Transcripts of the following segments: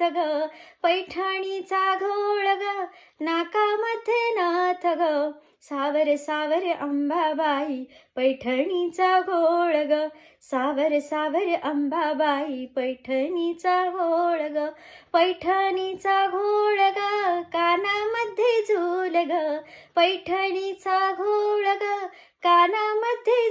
नाथ ग पैठणीचा घोळ ग नाकामध्ये नाथ ग. सावर सावर अंबाबाई पैठणीचा घोळ ग. सावर सावर अंबाबाई पैठणीचा घोळ ग. पैठणीचा घोळ ग कानामध्ये झूल ग. पैठणीचा घोळ ग कानामध्ये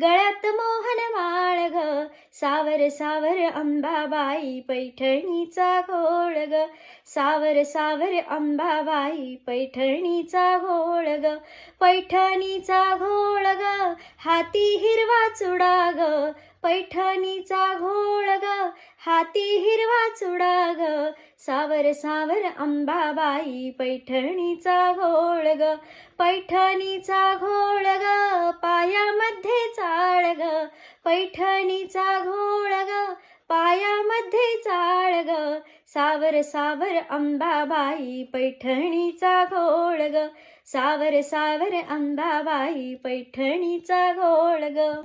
गळ्यात मोहन माळ ग. सावर सावर अंबाबाई पैठणीचा घोळ ग. सावर सावर अंबाबाई पैठणीचा घोळ ग. पैठणीचा घोळ ग. हाती हिरवा चुडा ग. पैठणीचा घोळ ग. हाती हिरवा चुडा ग. सावर सावर अंबाबाई पैठणीचा घोळ ग. पैठणीचा घोळ पैठणीचा घोळ ग पायामध्ये चाळ ग. सावर सावर अंबाबाई पैठणीचा घोळ ग. सावर सावर अंबाबाई पैठणीचा घोळ ग.